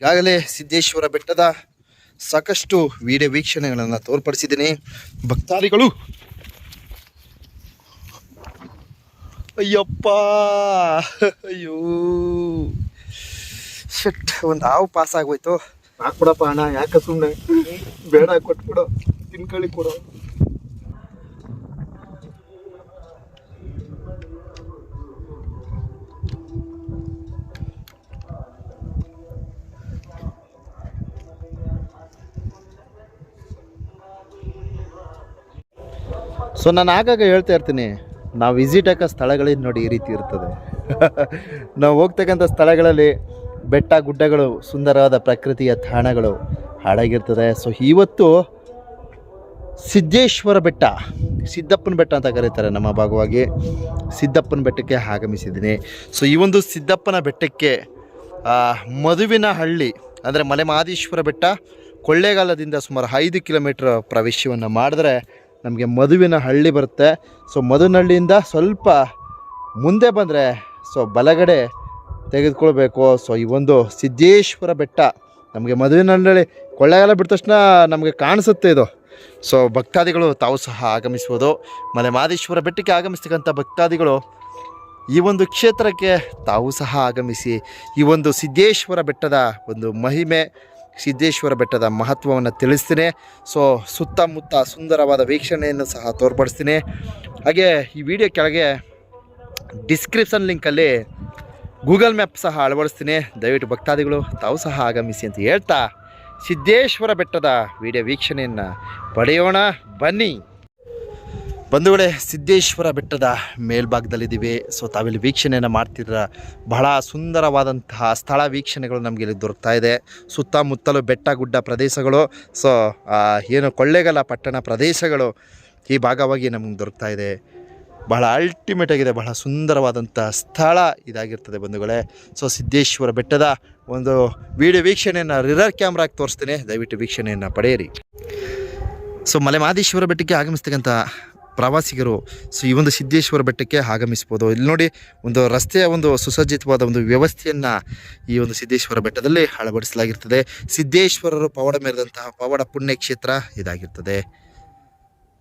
ಈಗಾಗಲೇ ಸಿದ್ದೇಶ್ವರ ಬೆಟ್ಟದ ಸಾಕಷ್ಟು ವಿಡಿಯೋ ವೀಕ್ಷಣೆಗಳನ್ನು ತೋರ್ಪಡಿಸಿದ್ದೀನಿ. ಭಕ್ತಾದಿಗಳು! ಅಯ್ಯಪ್ಪ! ಅಯ್ಯೋ! ಶಟ್, ಒಂದು ಹಾವು ಪಾಸ್ ಆಗೋಯ್ತು. ಹಾಕ್ಬಿಡಪ್ಪ ಅಣ್ಣ, ಯಾಕೆ ಸುಮ್ಮನೆ ಬೇಡ, ಕೊಟ್ಬಿಡು. ತಿನ್ಕೊಳ್ಳಿ ಕೊಡು. ಸೊ ನಾನು ಆಗಾಗ ಹೇಳ್ತಾ ಇರ್ತೀನಿ, ನಾವು ವಿಸಿಟ್ ಹಾಕೋ ಸ್ಥಳಗಳಿಗೆ ನೋಡಿ ಈ ರೀತಿ ಇರ್ತದೆ. ನಾವು ಹೋಗ್ತಕ್ಕಂಥ ಸ್ಥಳಗಳಲ್ಲಿ ಬೆಟ್ಟ ಗುಡ್ಡಗಳು, ಸುಂದರವಾದ ಪ್ರಕೃತಿಯ ತಾಣಗಳು ಹಾಳಾಗಿರ್ತದೆ. ಸೊ ಇವತ್ತು ಸಿದ್ದೇಶ್ವರ ಬೆಟ್ಟ, ಸಿದ್ದಪ್ಪನ ಬೆಟ್ಟ ಅಂತ ಕರೀತಾರೆ ನಮ್ಮ ಭಾಗವಾಗಿ. ಸಿದ್ದಪ್ಪನ ಬೆಟ್ಟಕ್ಕೆ ಆಗಮಿಸಿದ್ದೀನಿ. ಸೊ ಈ ಒಂದು ಸಿದ್ದಪ್ಪನ ಬೆಟ್ಟಕ್ಕೆ ಮದುವಿನ ಹಳ್ಳಿ, ಅಂದರೆ ಮಲೆ ಮಹದೇಶ್ವರ ಬೆಟ್ಟ, ಕೊಳ್ಳೇಗಾಲದಿಂದ ಸುಮಾರು ಐದು ಕಿಲೋಮೀಟ್ರ್ ಪ್ರವೇಶವನ್ನು ಮಾಡಿದ್ರೆ ನಮಗೆ ಮದುವಿನ ಹಳ್ಳಿ ಬರುತ್ತೆ. ಸೊ ಮದುವಿನಹಳ್ಳಿಯಿಂದ ಸ್ವಲ್ಪ ಮುಂದೆ ಬಂದರೆ ಸೊ ಬಲಗಡೆ ತೆಗೆದುಕೊಳ್ಬೇಕು. ಸೊ ಈ ಒಂದು ಸಿದ್ದೇಶ್ವರ ಬೆಟ್ಟ ನಮಗೆ ಮದುವಿನಹಳ್ಳಿ ಕೊಳ್ಳೆಗಾಲ ಬಿಟ್ಟ ತಕ್ಷಣ ನಮಗೆ ಕಾಣಿಸುತ್ತೆ ಇದು. ಸೊ ಭಕ್ತಾದಿಗಳು ತಾವು ಸಹ ಆಗಮಿಸ್ಬೋದು. ಮಲೆ ಮಾದೇಶ್ವರ ಬೆಟ್ಟಕ್ಕೆ ಆಗಮಿಸ್ತಕ್ಕಂಥ ಭಕ್ತಾದಿಗಳು ಈ ಒಂದು ಕ್ಷೇತ್ರಕ್ಕೆ ತಾವು ಸಹ ಆಗಮಿಸಿ ಈ ಒಂದು ಸಿದ್ದೇಶ್ವರ ಬೆಟ್ಟದ ಒಂದು ಮಹಿಮೆ ಸಿದ್ದೇಶ್ವರ ಬೆಟ್ಟದ ಮಹತ್ವವನ್ನು ತಿಳಿಸ್ತೀನಿ. ಸೊ ಸುತ್ತಮುತ್ತ ಸುಂದರವಾದ ವೀಕ್ಷಣೆಯನ್ನು ಸಹ ತೋರ್ಪಡಿಸ್ತೀನಿ. ಹಾಗೆ ಈ ವಿಡಿಯೋ ಕೆಳಗೆ ಡಿಸ್ಕ್ರಿಪ್ಷನ್ ಲಿಂಕಲ್ಲಿ ಗೂಗಲ್ ಮ್ಯಾಪ್ ಸಹ ಅಳವಡಿಸ್ತೀನಿ. ದಯವಿಟ್ಟು ಭಕ್ತಾದಿಗಳು ತಾವು ಸಹ ಆಗಮಿಸಿ ಅಂತ ಹೇಳ್ತಾ ಸಿದ್ದೇಶ್ವರ ಬೆಟ್ಟದ ವಿಡಿಯೋ ವೀಕ್ಷಣೆಯನ್ನು ಪಡೆಯೋಣ. ಬನ್ನಿ. ಬಂಧುಗಳೇ, ಸಿದ್ದೇಶ್ವರ ಬೆಟ್ಟದ ಮೇಲ್ಭಾಗದಲ್ಲಿದ್ದೀವಿ. ಸೊ ತಾವಿಲ್ಲಿ ವೀಕ್ಷಣೆಯನ್ನು ಮಾಡ್ತಿದ್ರ ಬಹಳ ಸುಂದರವಾದಂತಹ ಸ್ಥಳ ವೀಕ್ಷಣೆಗಳು ನಮಗೆ ಇಲ್ಲಿ ದೊರಕ್ತಾ ಇದೆ. ಸುತ್ತಮುತ್ತಲು ಬೆಟ್ಟ, ಗುಡ್ಡ ಪ್ರದೇಶಗಳು. ಸೊ ಏನು ಕೊಳ್ಳೇಗಾಲ ಪಟ್ಟಣ ಪ್ರದೇಶಗಳು ಈ ಭಾಗವಾಗಿ ನಮಗೆ ದೊರಕ್ತಾ ಇದೆ. ಬಹಳ ಅಲ್ಟಿಮೇಟ್ ಆಗಿದೆ, ಬಹಳ ಸುಂದರವಾದಂಥ ಸ್ಥಳ ಇದಾಗಿರ್ತದೆ ಬಂಧುಗಳೇ. ಸೊ ಸಿದ್ದೇಶ್ವರ ಬೆಟ್ಟದ ಒಂದು ವಿಡಿಯೋ ವೀಕ್ಷಣೆಯನ್ನು ರಿರರ್ ಕ್ಯಾಮ್ರಾಗಿ ತೋರಿಸ್ತೇನೆ. ದಯವಿಟ್ಟು ವೀಕ್ಷಣೆಯನ್ನು ಪಡೆಯಿರಿ. ಸೊ ಮಲೆ ಮಹದೇಶ್ವರ ಬೆಟ್ಟಕ್ಕೆ ಆಗಮಿಸ್ತಕ್ಕಂಥ ಪ್ರವಾಸಿಗರು ಸೊ ಈ ಒಂದು ಸಿದ್ದೇಶ್ವರ ಬೆಟ್ಟಕ್ಕೆ ಆಗಮಿಸ್ಬೋದು. ಇಲ್ಲಿ ನೋಡಿ ಒಂದು ರಸ್ತೆಯ ಒಂದು ಸುಸಜ್ಜಿತವಾದ ಒಂದು ವ್ಯವಸ್ಥೆಯನ್ನು ಈ ಒಂದು ಸಿದ್ದೇಶ್ವರ ಬೆಟ್ಟದಲ್ಲಿ ಅಳವಡಿಸಲಾಗಿರ್ತದೆ. ಸಿದ್ದೇಶ್ವರರು ಪವಾಡ ಮೆರೆದಂತಹ ಪವಾಡ ಪುಣ್ಯಕ್ಷೇತ್ರ ಇದಾಗಿರ್ತದೆ.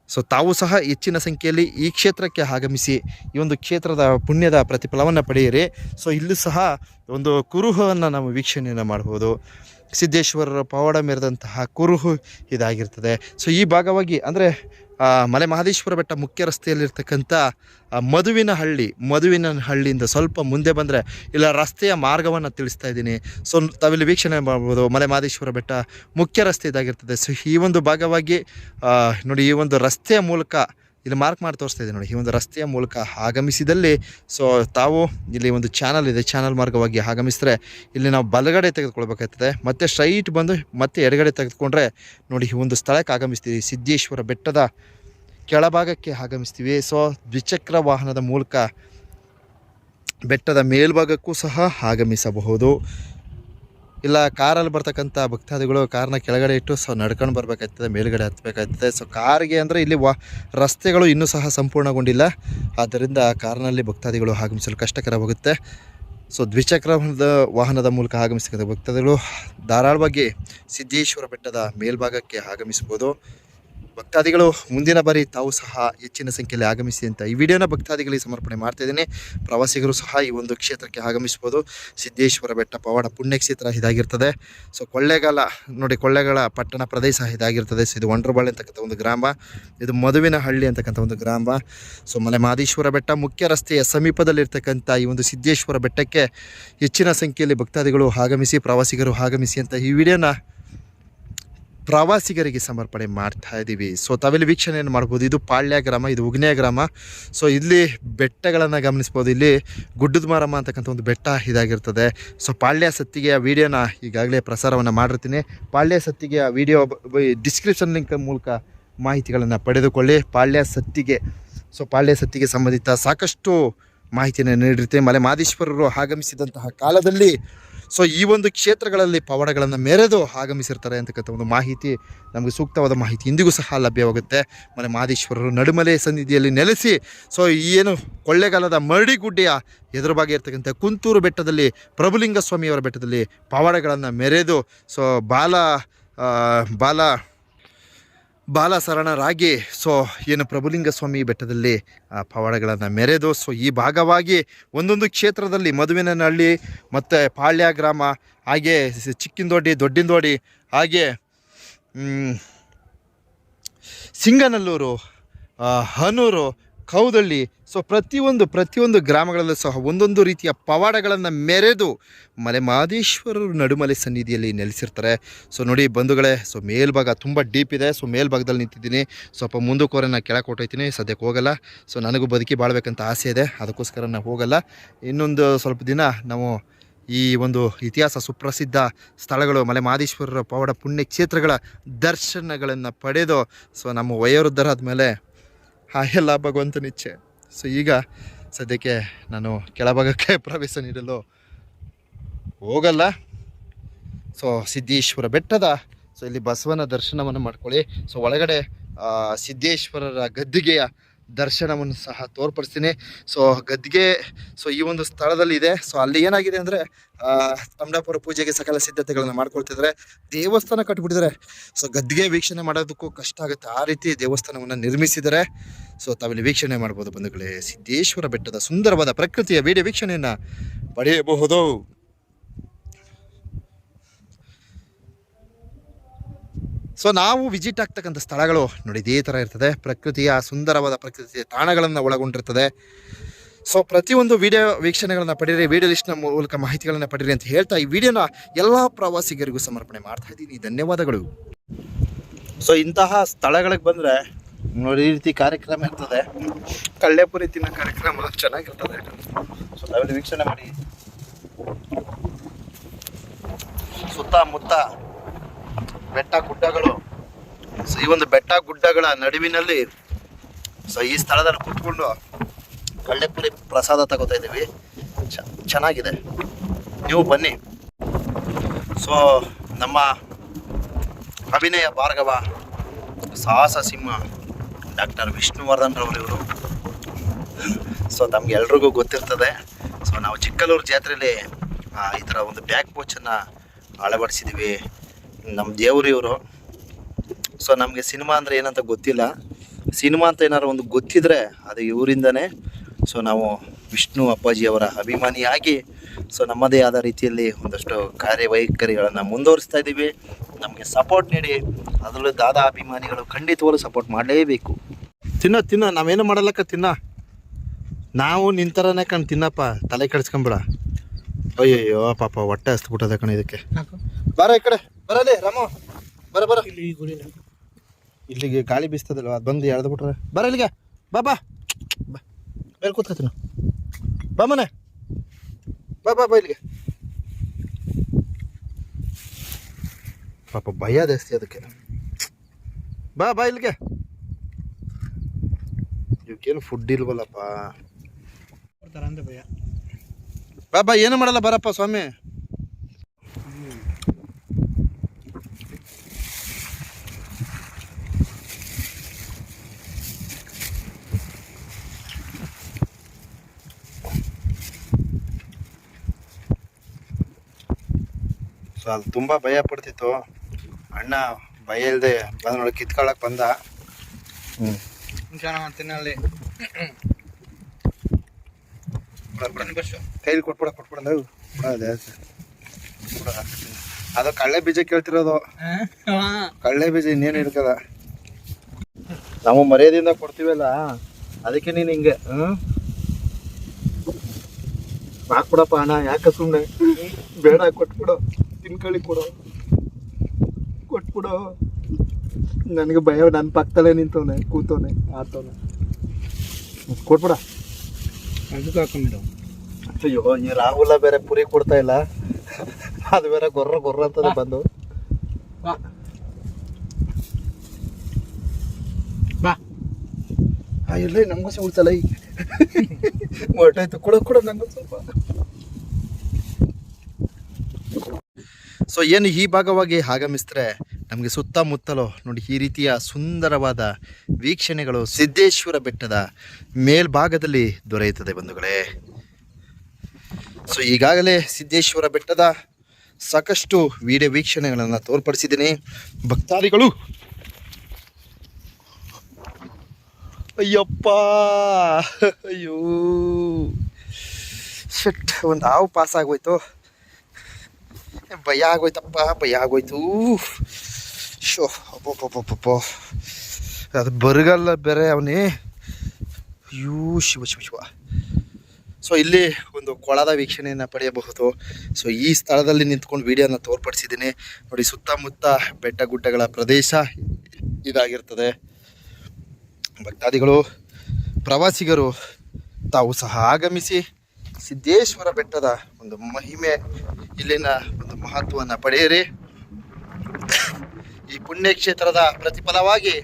ಸೊ ತಾವು ಸಹ ಹೆಚ್ಚಿನ ಸಂಖ್ಯೆಯಲ್ಲಿ ಈ ಕ್ಷೇತ್ರಕ್ಕೆ ಆಗಮಿಸಿ ಈ ಒಂದು ಕ್ಷೇತ್ರದ ಪುಣ್ಯದ ಪ್ರತಿಫಲವನ್ನು ಪಡೆಯಿರಿ. ಸೊ ಇಲ್ಲೂ ಸಹ ಒಂದು ಕುರುಹವನ್ನು ನಾವು ವೀಕ್ಷಣೆಯನ್ನು ಮಾಡ್ಬೋದು. ಸಿದ್ದೇಶ್ವರರ ಪವಾಡ ಮೇರೆದಂತಹ ಕುರುಹು ಇದಾಗಿರ್ತದೆ. ಸೊ ಈ ಭಾಗವಾಗಿ ಅಂದರೆ ಮಲೆ ಮಹದೇಶ್ವರ ಬೆಟ್ಟ ಮುಖ್ಯ ರಸ್ತೆಯಲ್ಲಿರ್ತಕ್ಕಂಥ ಮದುವಿನ ಹಳ್ಳಿ ಮದುವಿನ ಹಳ್ಳಿಯಿಂದ ಸ್ವಲ್ಪ ಮುಂದೆ ಬಂದರೆ ಇಲ್ಲ ರಸ್ತೆಯ ಮಾರ್ಗವನ್ನು ತಿಳಿಸ್ತಾ ಇದ್ದೀನಿ. ಸೊ ತಾವಿಲ್ಲಿ ವೀಕ್ಷಣೆ ಮಾಡ್ಬೋದು ಮಲೆ ಮಹದೇಶ್ವರ ಬೆಟ್ಟ ಮುಖ್ಯ ರಸ್ತೆ ಇದಾಗಿರ್ತದೆ. ಸೊ ಈ ಒಂದು ಭಾಗವಾಗಿ ನೋಡಿ ಈ ಒಂದು ರಸ್ತೆಯ ಮೂಲಕ ಇಲ್ಲಿ ಮಾರ್ಕ್ ಮಾಡಿ ತೋರಿಸ್ತಾ ಇದೆ ನೋಡಿ. ಈ ಒಂದು ರಸ್ತೆಯ ಮೂಲಕ ಆಗಮಿಸಿದಲ್ಲಿ ಸೊ ತಾವು ಇಲ್ಲಿ ಒಂದು ಚಾನಲ್ ಇದೆ. ಚಾನಲ್ ಮಾರ್ಗವಾಗಿ ಆಗಮಿಸಿದ್ರೆ ಇಲ್ಲಿ ನಾವು ಬಲಗಡೆ ತೆಗೆದುಕೊಳ್ಬೇಕಾಗ್ತದೆ. ಮತ್ತೆ ಸ್ಟ್ರೈಟ್ ಬಂದು ಮತ್ತೆ ಎಡಗಡೆ ತೆಗೆದುಕೊಂಡ್ರೆ ನೋಡಿ, ಈ ಒಂದು ಸ್ಥಳಕ್ಕೆ ಆಗಮಿಸ್ತೀವಿ ಸಿದ್ದೇಶ್ವರ ಬೆಟ್ಟದ ಕೆಳಭಾಗಕ್ಕೆ ಆಗಮಿಸ್ತೀವಿ. ಸೊ ದ್ವಿಚಕ್ರ ವಾಹನದ ಮೂಲಕ ಬೆಟ್ಟದ ಮೇಲ್ಭಾಗಕ್ಕೂ ಸಹ ಆಗಮಿಸಬಹುದು. ಇಲ್ಲ, ಕಾರಲ್ಲಿ ಬರ್ತಕ್ಕಂಥ ಭಕ್ತಾದಿಗಳು ಕಾರ್ನ ಕೆಳಗಡೆ ಇಟ್ಟು ಸೊ ನಡ್ಕೊಂಡು ಬರಬೇಕಾಗ್ತದೆ, ಮೇಲ್ಗಡೆ ಹತ್ತಬೇಕಾಗ್ತದೆ ಸೊ ಕಾರಿಗೆ ಅಂದರೆ ಇಲ್ಲಿ ವಾ, ರಸ್ತೆಗಳು ಇನ್ನೂ ಸಹ ಸಂಪೂರ್ಣಗೊಂಡಿಲ್ಲ. ಆದ್ದರಿಂದ ಕಾರ್ನಲ್ಲಿ ಭಕ್ತಾದಿಗಳು ಆಗಮಿಸಲು ಕಷ್ಟಕರವಾಗುತ್ತೆ. ಸೊ ದ್ವಿಚಕ್ರ ವಾಹನದ ಮೂಲಕ ಆಗಮಿಸ್ತಕ್ಕಂಥ ಭಕ್ತಾದಿಗಳು ಧಾರಾಳವಾಗಿ ಸಿದ್ದೇಶ್ವರ ಬೆಟ್ಟದ ಮೇಲ್ಭಾಗಕ್ಕೆ ಆಗಮಿಸ್ಬೋದು ಭಕ್ತಾದಿಗಳು, ಮುಂದಿನ ಬಾರಿ ತಾವು ಸಹ ಹೆಚ್ಚಿನ ಸಂಖ್ಯೆಯಲ್ಲಿ ಆಗಮಿಸಿ ಅಂತ ಈ ವಿಡಿಯೋನ ಭಕ್ತಾದಿಗಳಿಗೆ ಸಮರ್ಪಣೆ ಮಾಡ್ತಾ ಇದ್ದೇನೆ. ಪ್ರವಾಸಿಗರು ಸಹ ಈ ಒಂದು ಕ್ಷೇತ್ರಕ್ಕೆ ಆಗಮಿಸ್ಬೋದು ಸಿದ್ದೇಶ್ವರ ಬೆಟ್ಟ ಪವಾಡ ಪುಣ್ಯಕ್ಷೇತ್ರ ಇದಾಗಿರ್ತದೆ. ಸೊ ಕೊಳ್ಳೇಗಾಲ, ನೋಡಿ ಕೊಳ್ಳೇಗಾಲ ಪಟ್ಟಣ ಪ್ರದೇಶ ಇದಾಗಿರ್ತದೆ. ಸೊ ಇದು ಒಂಡ್ರಬಾಳೆ ಅಂತಕ್ಕಂಥ ಒಂದು ಗ್ರಾಮ. ಇದು ಮದುವಿನ ಹಳ್ಳಿ ಅಂತಕ್ಕಂಥ ಒಂದು ಗ್ರಾಮ. ಸೊ ಮಲೆ ಮಾದೇಶ್ವರ ಬೆಟ್ಟ ಮುಖ್ಯ ರಸ್ತೆಯ ಸಮೀಪದಲ್ಲಿರ್ತಕ್ಕಂಥ ಈ ಒಂದು ಸಿದ್ದೇಶ್ವರ ಬೆಟ್ಟಕ್ಕೆ ಹೆಚ್ಚಿನ ಸಂಖ್ಯೆಯಲ್ಲಿ ಭಕ್ತಾದಿಗಳು ಆಗಮಿಸಿ, ಪ್ರವಾಸಿಗರು ಆಗಮಿಸಿ ಅಂತ ಈ ವಿಡಿಯೋನ ಪ್ರವಾಸಿಗರಿಗೆ ಸಮರ್ಪಣೆ ಮಾಡ್ತಾ ಇದ್ದೀವಿ ಸೊ ತಾವೆಲ್ಲಿ ವೀಕ್ಷಣೆಯನ್ನು ಮಾಡ್ಬೋದು. ಇದು ಪಾಳ್ಯ ಗ್ರಾಮ, ಇದು ಉಗ್ನೇಯ ಗ್ರಾಮ. ಸೊ ಇಲ್ಲಿ ಬೆಟ್ಟಗಳನ್ನು ಗಮನಿಸ್ಬೋದು. ಇಲ್ಲಿ ಗುಡ್ಡದ ಮಾರಮ್ಮ ಅಂತಕ್ಕಂಥ ಒಂದು ಬೆಟ್ಟ ಇದಾಗಿರ್ತದೆ. ಸೊ ಪಾಳ್ಯ ಸತ್ತಿಗೆಯ ವಿಡಿಯೋನ ಈಗಾಗಲೇ ಪ್ರಸಾರವನ್ನು ಮಾಡಿರ್ತೀನಿ. ಪಾಳ್ಯ ಸತ್ತಿಗೆಯ ವಿಡಿಯೋ ಡಿಸ್ಕ್ರಿಪ್ಷನ್ ಲಿಂಕ್ ಮೂಲಕ ಮಾಹಿತಿಗಳನ್ನು ಪಡೆದುಕೊಳ್ಳಿ. ಪಾಳ್ಯ ಸತ್ತಿಗೆ ಸೊ ಪಾಳ್ಯ ಸತ್ತಿಗೆ ಸಂಬಂಧಿತ ಸಾಕಷ್ಟು ಮಾಹಿತಿಯನ್ನು ನೀಡಿರ್ತೀನಿ. ಮಲೆ ಮಾದೇಶ್ವರರು ಆಗಮಿಸಿದಂತಹ ಕಾಲದಲ್ಲಿ ಸೊ ಈ ಒಂದು ಕ್ಷೇತ್ರಗಳಲ್ಲಿ ಪವಾಡಗಳನ್ನು ಮೆರೆದು ಆಗಮಿಸಿರ್ತಾರೆ ಅಂತಕ್ಕಂಥ ಒಂದು ಮಾಹಿತಿ ನಮಗೆ ಸೂಕ್ತವಾದ ಮಾಹಿತಿ ಇಂದಿಗೂ ಸಹ ಲಭ್ಯವಾಗುತ್ತೆ. ಮನೆ ಮಾದೇಶ್ವರರು ನಡುಮಲೆ ಸನ್ನಿಧಿಯಲ್ಲಿ ನೆಲೆಸಿ ಸೊ ಏನು ಕೊಳ್ಳೇಗಾಲದ ಮರಡಿಗುಡ್ಡೆಯ ಎದುರು ಭಾಗ ಇರ್ತಕ್ಕಂಥ ಕುಂತೂರು ಬೆಟ್ಟದಲ್ಲಿ ಪ್ರಭುಲಿಂಗ ಸ್ವಾಮಿಯವರ ಬೆಟ್ಟದಲ್ಲಿ ಪವಾಡಗಳನ್ನು ಮೆರೆದು ಸೊ ಬಾಲ ಆ, ಬಾಲ ಬಾಲಸರಣರಾಗಿ. ಸೊ, ಏನು ಪ್ರಭುಲಿಂಗ ಸ್ವಾಮಿ ಬೆಟ್ಟದಲ್ಲಿ, ಆ, ಪವಾಡಗಳನ್ನು ಮೆರೆದು, ಸೊ, ಈ ಭಾಗವಾಗಿ ಒಂದೊಂದು ಕ್ಷೇತ್ರದಲ್ಲಿ ಮದುವಿನಹಳ್ಳಿ, ಮತ್ತು ಪಾಳ್ಯ ಗ್ರಾಮ, ಹಾಗೆ ಚಿಕ್ಕಿಂದೊಡ್ಡಿ ಚಿಕ್ಕಿಂದೋಡಿ, ದೊಡ್ಡಿಂದೋಡಿ, ಹಾಗೆ ಸಿಂಗನಲ್ಲೂರು ಹನೂರು ಕೌದಳ್ಳಿ ಸೊ ಪ್ರತಿಯೊಂದು ಪ್ರತಿಯೊಂದು ಗ್ರಾಮಗಳಲ್ಲೂ ಸಹ ಒಂದೊಂದು ರೀತಿಯ ಪವಾಡಗಳನ್ನು ಮೆರೆದು ಮಲೆ ಮಹದೇಶ್ವರರು ನಡುಮಲೆ ಸನ್ನಿಧಿಯಲ್ಲಿ ನೆಲೆಸಿರ್ತಾರೆ. ಸೊ ನೋಡಿ ಬಂಧುಗಳೇ ಸೊ ಮೇಲ್ಭಾಗ ತುಂಬ ಡೀಪ್ ಇದೆ. ಸೊ ಮೇಲ್ಭಾಗದಲ್ಲಿ ನಿಂತಿದ್ದೀನಿ. ಸ್ವಲ್ಪ ಮುಂದೆ ನಾನು ಕೆಳಗೆ ಹೊಟ್ಟೋಯ್ತೀನಿ ಸದ್ಯಕ್ಕೆ ಹೋಗಲ್ಲ. ಸೊ ನನಗೂ ಬದುಕಿ ಬಾಳ್ಬೇಕಂತ ಆಸೆ ಇದೆ. ಅದಕ್ಕೋಸ್ಕರ ನಾನು ಹೋಗಲ್ಲ. ಇನ್ನೊಂದು ಸ್ವಲ್ಪ ದಿನ ನಾವು ಈ ಒಂದು ಇತಿಹಾಸ ಸುಪ್ರಸಿದ್ಧ ಸ್ಥಳಗಳು ಮಲೆ ಮಹದೇಶ್ವರರ ಪವಾಡ ಪುಣ್ಯ ಕ್ಷೇತ್ರಗಳ ದರ್ಶನಗಳನ್ನು ಪಡೆದು ಸೊ ನಮ್ಮ ವಯೋವೃದ್ಧರಾದ ಮೇಲೆ ಆ ಎಲ್ಲ ಭಗವಂತನ ಇಚ್ಛೆ ಸೊ ಈಗ ಸದ್ಯಕ್ಕೆ ನಾನು ಕೆಳಭಾಗಕ್ಕೆ ಪ್ರವೇಶ ನೀಡಲು ಹೋಗಲ್ಲ. ಸೊ ಸಿದ್ದೇಶ್ವರ ಬೆಟ್ಟದ ಸೊ ಇಲ್ಲಿ ಬಸವನ ದರ್ಶನವನ್ನು ಮಾಡ್ಕೊಳ್ಳಿ. ಸೊ ಒಳಗಡೆ ಸಿದ್ದೇಶ್ವರರ ಗದ್ದಿಗೆಯ ದರ್ಶನವನ್ನು ಸಹ ತೋರ್ಪಡಿಸ್ತೀನಿ. ಸೊ ಗದ್ದಿಗೆ ಸೊ ಈ ಒಂದು ಸ್ಥಳದಲ್ಲಿ ಇದೆ. ಸೊ ಅಲ್ಲಿ ಏನಾಗಿದೆ ಅಂದರೆ ತಮಡಾಪುರ ಪೂಜೆಗೆ ಸಕಲ ಸಿದ್ಧತೆಗಳನ್ನು ಮಾಡ್ಕೊಳ್ತಿದ್ದಾರೆ ದೇವಸ್ಥಾನ ಕಟ್ಬಿಟ್ಟಿದ್ದಾರೆ ಸೊ ಗದ್ದಿಗೆ ವೀಕ್ಷಣೆ ಮಾಡೋದಕ್ಕೂ ಕಷ್ಟ ಆಗುತ್ತೆ. ಆ ರೀತಿ ದೇವಸ್ಥಾನವನ್ನು ನಿರ್ಮಿಸಿದ್ದಾರೆ ಸೊ ತಾವಿಲ್ಲಿ ವೀಕ್ಷಣೆ ಮಾಡ್ಬೋದು ಬಂಧುಗಳೇ. ಸಿದ್ದೇಶ್ವರ ಬೆಟ್ಟದ ಸುಂದರವಾದ ಪ್ರಕೃತಿಯ ವಿಡಿಯೋ ವೀಕ್ಷಣೆಯನ್ನು ಪಡೆಯಬಹುದು. ಸೊ ನಾವು ವಿಸಿಟ್ ಆಗ್ತಕ್ಕಂಥ ಸ್ಥಳಗಳು ನೋಡಿ ಇದೇ ಥರ ಇರ್ತದೆ. ಪ್ರಕೃತಿಯ, ಸುಂದರವಾದ ಪ್ರಕೃತಿಯ ತಾಣಗಳನ್ನು ಒಳಗೊಂಡಿರ್ತದೆ. ಸೊ ಪ್ರತಿಯೊಂದು ವಿಡಿಯೋ ವೀಕ್ಷಣೆಗಳನ್ನು ಪಡೀರಿ ವಿಡಿಯೋ ಲಿಸ್ಟ್ನ ಮೂಲಕ ಮಾಹಿತಿಗಳನ್ನು ಪಡೀರಿ ಅಂತ ಹೇಳ್ತಾ ಈ ವಿಡಿಯೋನ ಎಲ್ಲ ಪ್ರವಾಸಿಗರಿಗೂ ಸಮರ್ಪಣೆ ಮಾಡ್ತಾ ಇದ್ದೀನಿ. ಧನ್ಯವಾದಗಳು. ಸೊ ಇಂತಹ ಸ್ಥಳಗಳಿಗೆ ಬಂದರೆ ನೋಡಿ ಈ ರೀತಿ ಕಾರ್ಯಕ್ರಮ ಇರ್ತದೆ. ಕಳ್ಳೆಪುರಿ ತಿನ್ನೋ ಕಾರ್ಯಕ್ರಮ ಚೆನ್ನಾಗಿರ್ತದೆ. ಸೊ ನಾವೆಲ್ಲ ವೀಕ್ಷಣೆ ಮಾಡಿ. ಸುತ್ತಮುತ್ತ ಬೆಟ್ಟ ಗುಡ್ಡಗಳು. ಸೊ ಈ ಒಂದು ಬೆಟ್ಟ ಗುಡ್ಡಗಳ ನಡುವಿನಲ್ಲಿ ಸೊ ಈ ಸ್ಥಳದಲ್ಲಿ ಕುತ್ಕೊಂಡು ಕಳ್ಳೆಪುರಿ ಪ್ರಸಾದ ತಗೋತಾ ಇದ್ದೀವಿ. ಚೆನ್ನಾಗಿದೆ. ನೀವು ಬನ್ನಿ. ಸೊ ನಮ್ಮ ಅಭಿನಯ ಭಾರ್ಗವ ಸಾಹಸ ಸಿಂಹ ಡಾಕ್ಟರ್ ವಿಷ್ಣುವರ್ಧನ್ ರವರು ಇವರು. ಸೊ ತಮ್ಗೆ ಎಲ್ರಿಗೂ ಗೊತ್ತಿರ್ತದೆ. ಸೊ ನಾವು ಚಿಕ್ಕಲೂರು ಜಾತ್ರೆಯಲ್ಲಿ ಈ ಥರ ಒಂದು ಬ್ಯಾಕ್ ಪೋಚನ್ನು ಅಳವಡಿಸಿದ್ದೀವಿ. ನಮ್ಮ ದೇವರು ಇವರು. ಸೊ ನಮಗೆ ಸಿನಿಮಾ ಅಂದರೆ ಏನಂತ ಗೊತ್ತಿಲ್ಲ. ಸಿನಿಮಾ ಅಂತ ಏನಾದ್ರು ಒಂದು ಗೊತ್ತಿದ್ರೆ ಅದು ಇವರಿಂದನೇ. ಸೊ ನಾವು ವಿಷ್ಣು ಅಪ್ಪಾಜಿಯವರ ಅಭಿಮಾನಿಯಾಗಿ ಸೊ ನಮ್ಮದೇ ಆದ ರೀತಿಯಲ್ಲಿ ಒಂದಷ್ಟು ಕಾರ್ಯವೈಖರಿಗಳನ್ನು ಮುಂದುವರಿಸ್ತಾ ಇದ್ದೀವಿ. ನಮಗೆ ಸಪೋರ್ಟ್ ನೀಡಿ ಅದರಲ್ಲೂ ದಾದಾ ಅಭಿಮಾನಿಗಳು ಖಂಡಿತವಾಗ್ಲೂ ಸಪೋರ್ಟ್ ಮಾಡಲೇಬೇಕು. ತಿನ್ನ ತಿನ್ನೋ ನಾವೇನು ಮಾಡಲ್ಲಕ್ಕ ತಿನ್ನ. ನಾವು ನಿಂತರನೇ ಕಣ್ ತಿನ್ನಪ್ಪ ತಲೆ ಕೆಡಿಸ್ಕೊಂಬಿಡ. ಅಯ್ಯಯ್ಯೋ ಪಾಪ ಹೊಟ್ಟೆ ಹಸ್ಬಿಟ್ಟದೆ ಕಣ ಇದಕ್ಕೆ. ಬಾರ ಈ ಕಡೆ. ಬರಲಿ ರಾಮು. ಬರ ಬರ. ಇಲ್ಲಿಗೆ ಗಾಳಿ ಬೀಸ್ತದಲ್ವ? ಅದು ಬಂದು ಎಳ್ದು ಬಿಟ್ರೆ. ಬರ ಇಲ್ಲಿಗೆ. ಬಾ ಬಾ. ಬಾ. ಮೇಲೆ ಬಾ ಮನೆ. ಬಾ ಬಾ ಬಾ ಇಲ್ಲಿಗೆ. ಪಾಪ ಭಯ ಜಾಸ್ತಿ ಅದಕ್ಕೆ. ಬಾ ಬಾ ಇಲ್ಲಿಗೆ. ಇವಕ್ಕೇನು ಫುಡ್ ಇಲ್ವಲ್ಲಪ್ಪ. ಬಾ ಬಾ. ಏನು ಮಾಡಲ್ಲ ಬರಪ್ಪ ಸ್ವಾಮಿ. ಸೊ ಅದು ತುಂಬ ಭಯ ಪಡ್ತಿತ್ತು. ಅಣ್ಣ ಭಯ ಇಲ್ಲದೆ ಬಂದೊಳಗೆ ಕಿತ್ಕೊಳಕ್ ಬಂದ. ಹ್ಞೂ ತಿನ್ನಲ್ಲಿ ಕೈಲಿ ಕೊಟ್ಬಿಡ ಕೊಟ್ಬಿಡ ಅದೇ ಕಳ್ಳೆ ಬೀಜ ಕೇಳ್ತಿರೋದು. ಕಳ್ಳೆ ಬೀಜ ಇನ್ನೇನು ಇರ್ತದ? ನಾವು ಮರ್ಯಾದೆಯಿಂದ ಕೊಡ್ತೀವಲ್ಲ ಅದಕ್ಕೆ ನೀನು ಹಿಂಗೆ ಹಾಕ್ಬಿಡಪ್ಪ ಅಣ್ಣ ಯಾಕೆ ಸುಮ್ಮನೆ ಬೇಡ ಕೊಟ್ಬಿಡು. ತಿನ್ಕೊಳ್ಳಿ ಕೊಡು. ಕೊಟ್ಬಿಡೋ. ನನಗೆ ಭಯ ನನ್ನ ಪಕ್ಕದಲ್ಲೇ ನಿಂತವನೆ ಕೂತವನೆ ಆತವನೆ. ಕೊಟ್ಬಿಡ. ಅದಕ್ಕೆ ಹಾಕೊಂಡಿರೋ ಅಯ್ಯೋ ಈ ರಾಹುಲ ಬೇರೆ ಪುರಿ ಕೊಡ್ತಾ ಇಲ್ಲ. ಅದು ಬೇರೆ ಗೊರ್ರ ಗೊರ್ರ ಅಂತ ಬಂದು. ಬಾ. ಇಲ್ಲ ನಮಗೂ ಮೊಟ್ಟೆ ಈ. ಆಯ್ತು. ಕೊಡೋ ಕೊಡೋ ನಂಗೂ ಸ್ವಲ್ಪ. ಸೊ ಏನು ಈ ಭಾಗವಾಗಿ ಆಗಮಿಸಿದ್ರೆ ನಮಗೆ ಸುತ್ತಮುತ್ತಲು ನೋಡಿ ಈ ರೀತಿಯ ಸುಂದರವಾದ ವೀಕ್ಷಣೆಗಳು ಸಿದ್ದೇಶ್ವರ ಬೆಟ್ಟದ ಮೇಲ್ಭಾಗದಲ್ಲಿ ದೊರೆಯುತ್ತದೆ ಬಂಧುಗಳೇ. ಸೊ ಈಗಾಗಲೇ ಸಿದ್ದೇಶ್ವರ ಬೆಟ್ಟದ ಸಾಕಷ್ಟು ವಿಡಿಯೋ ವೀಕ್ಷಣೆಗಳನ್ನು ತೋರ್ಪಡಿಸಿದ್ದೀನಿ. ಭಕ್ತಾದಿಗಳು. ಅಯ್ಯಪ್ಪ! ಅಯ್ಯೋ! ಶೆಟ್, ಒಂದು ಹಾವು ಪಾಸ್ ಆಗೋಯ್ತು ಭಯ ಆಗೋಯ್ತಪ್ಪ, ಭಯ ಆಗೋಯ್ತು. ಶೋ ಅಪ್ಪ ಅದು ಬರಗಲ್ಲ ಬೇರೆ ಅವನೇ. ಅಯ್ಯೋ, ಶಿವ ಶಿವ ಶಿವ. ಸೊ ಇಲ್ಲಿ ಒಂದು ಕೊಳದ ವೀಕ್ಷಣೆಯನ್ನು ಪಡೆಯಬಹುದು. ಸೊ ಈ ಸ್ಥಳದಲ್ಲಿ ನಿಂತ್ಕೊಂಡು ವಿಡಿಯೋನ ತೋರ್ಪಡಿಸಿದ್ದೀನಿ. ನೋಡಿ, ಸುತ್ತಮುತ್ತ ಬೆಟ್ಟ ಗುಡ್ಡಗಳ ಪ್ರದೇಶ ಇದಾಗಿರ್ತದೆ. ಭಕ್ತಾದಿಗಳು, ಪ್ರವಾಸಿಗರು ತಾವು ಸಹ ಆಗಮಿಸಿ ಸಿದ್ದೇಶ್ವರ ಬೆಟ್ಟದ ಒಂದು ಮಹಿಮೆ, ಇಲ್ಲಿನ ಒಂದು ಮಹತ್ವವನ್ನು ಪಡೆಯಿರಿ. ಈ ಪುಣ್ಯಕ್ಷೇತ್ರದ ಪ್ರತಿಫಲವಾಗಿ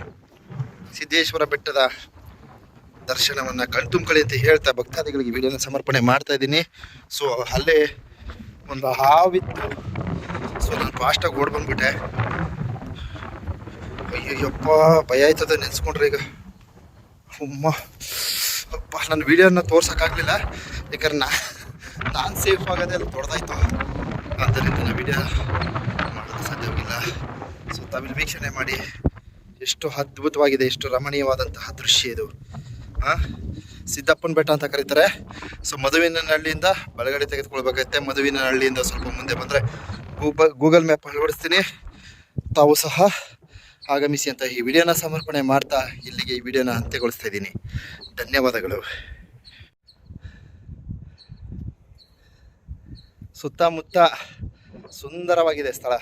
ಸಿದ್ದೇಶ್ವರ ಬೆಟ್ಟದ ದರ್ಶನವನ್ನು ಕಣ್ತುಂಬಳಿ ಅಂತ ಹೇಳ್ತಾ ಭಕ್ತಾದಿಗಳಿಗೆ ವಿಡಿಯೋನ ಸಮರ್ಪಣೆ ಮಾಡ್ತಾ ಇದ್ದೀನಿ. ಸೊ ಅಲ್ಲೇ ಒಂದು ಹಾವಿತ್ತು ಸೊ ನಾನು ಫಾಸ್ಟಾಗಿ ಓಡ್ ಬಂದ್ಬಿಟ್ಟೆ. ಅಯ್ಯಯ್ಯಪ್ಪ, ಭಯ ಆಯ್ತದ ನೆನೆಸ್ಕೊಂಡ್ರೆ ಈಗ. ಅಮ್ಮ. ಅಪ್ಪ ನನ್ನ ವೀಡಿಯೋನ ತೋರ್ಸೋಕ್ಕಾಗಲಿಲ್ಲ ಯಾಕಂದ್ರೆ ನಾ ನಾನು ಸೇಫ್ ಆಗೋದೆ ಅಲ್ಲಿ ದೊಡ್ಡದಾಯ್ತು ಆದ್ದರಿಂದ ನಾನು ವಿಡಿಯೋ ಮಾಡೋದು ಸಾಧ್ಯವಾಗಿಲ್ಲ ಸೊ ತಾವಿಲ್ಲಿ ವೀಕ್ಷಣೆ ಮಾಡಿ ಎಷ್ಟು ಅದ್ಭುತವಾಗಿದೆ, ಎಷ್ಟು ರಮಣೀಯವಾದಂತಹ ದೃಶ್ಯ ಇದು. ಹಾಂ? ಸಿದ್ದಪ್ಪನ ಬೆಟ್ಟ ಅಂತ ಕರೀತಾರೆ. ಸೊ ಮದುವಿನ ಹಳ್ಳಿಯಿಂದ ಬಲಗಡೆ ಮದುವಿನ ಹಳ್ಳಿಯಿಂದ ಸ್ವಲ್ಪ ಮುಂದೆ ಬಂದರೆ ಗೂಬ ಗೂಗಲ್ ಮ್ಯಾಪ್ ಅಳವಡಿಸ್ತೀನಿ. ತಾವು ಸಹ ಆಗಮಿಸಿ ಅಂತ ಈ ವಿಡಿಯೋನ ಸಮರ್ಪಣೆ ಮಾಡ್ತಾ ಇಲ್ಲಿಗೆ ಈ ವಿಡಿಯೋನ ಅಂತ್ಯಗೊಳಿಸ್ತಾ ಇದ್ದೀನಿ. ಧನ್ಯವಾದಗಳು. ಸುತ್ತಮುತ್ತ ಸುಂದರವಾಗಿದೆ ಸ್ಥಳ.